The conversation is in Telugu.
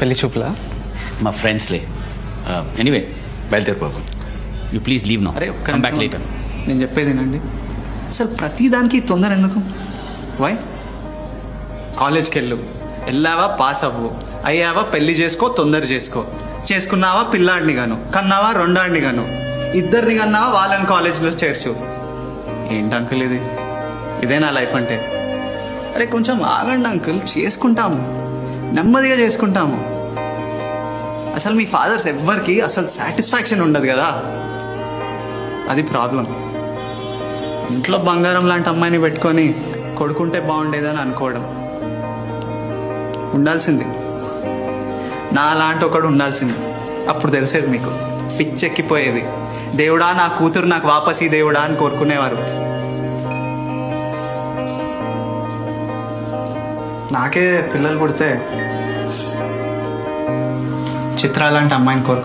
పెళ్ళి చూపులా? మా ఫ్రెండ్స్లే ఎనీవే బయలుదేరి బాబు. యూ ప్లీజ్ లీవ్ నో అరే కమ్ బ్యాక్ లేటర్ నేను చెప్పేది వినండి. అసలు ప్రతిదానికి తొందర ఎందుకు? వై కాలేజ్కి వెళ్ళు వెళ్ళావా పాస్ అవ్వు. అయ్యావా పెళ్ళి చేసుకో తొందర చేసుకో. చేసుకున్నావా పిల్లాడిని గాను. కన్నావా రెండాడిని గాను. ఇద్దరిని కన్నావా వాళ్ళని కాలేజ్లో చేర్చు. ఏంటి అంకుల్ ఇది? ఇదే నా లైఫ్ అంటే. అరే కొంచెం ఆగండి అంకుల్ చేసుకుంటాము. నెమ్మదిగా చేసుకుంటాము. అసలు మీ ఫాదర్స్ ఎవ్వరికి అసలు సాటిస్ఫాక్షన్ ఉండదు కదా? అది ప్రాబ్లం. ఇంట్లో బంగారం లాంటి అమ్మాయిని పెట్టుకొని కొడుకుంటే బాగుండేదని అనుకోవడం. ఉండాల్సింది. నా లాంటి ఒకడు ఉండాల్సింది. అప్పుడు తెలిసేది మీకు. పిచ్చెక్కిపోయేది. దేవుడా నా కూతురు నాకు వాపసి దేవుడా అని కోరుకునేవారు. నాకే పిల్లలు పుడితే చిత్రాలంటే అమ్మాయిని కోరుకు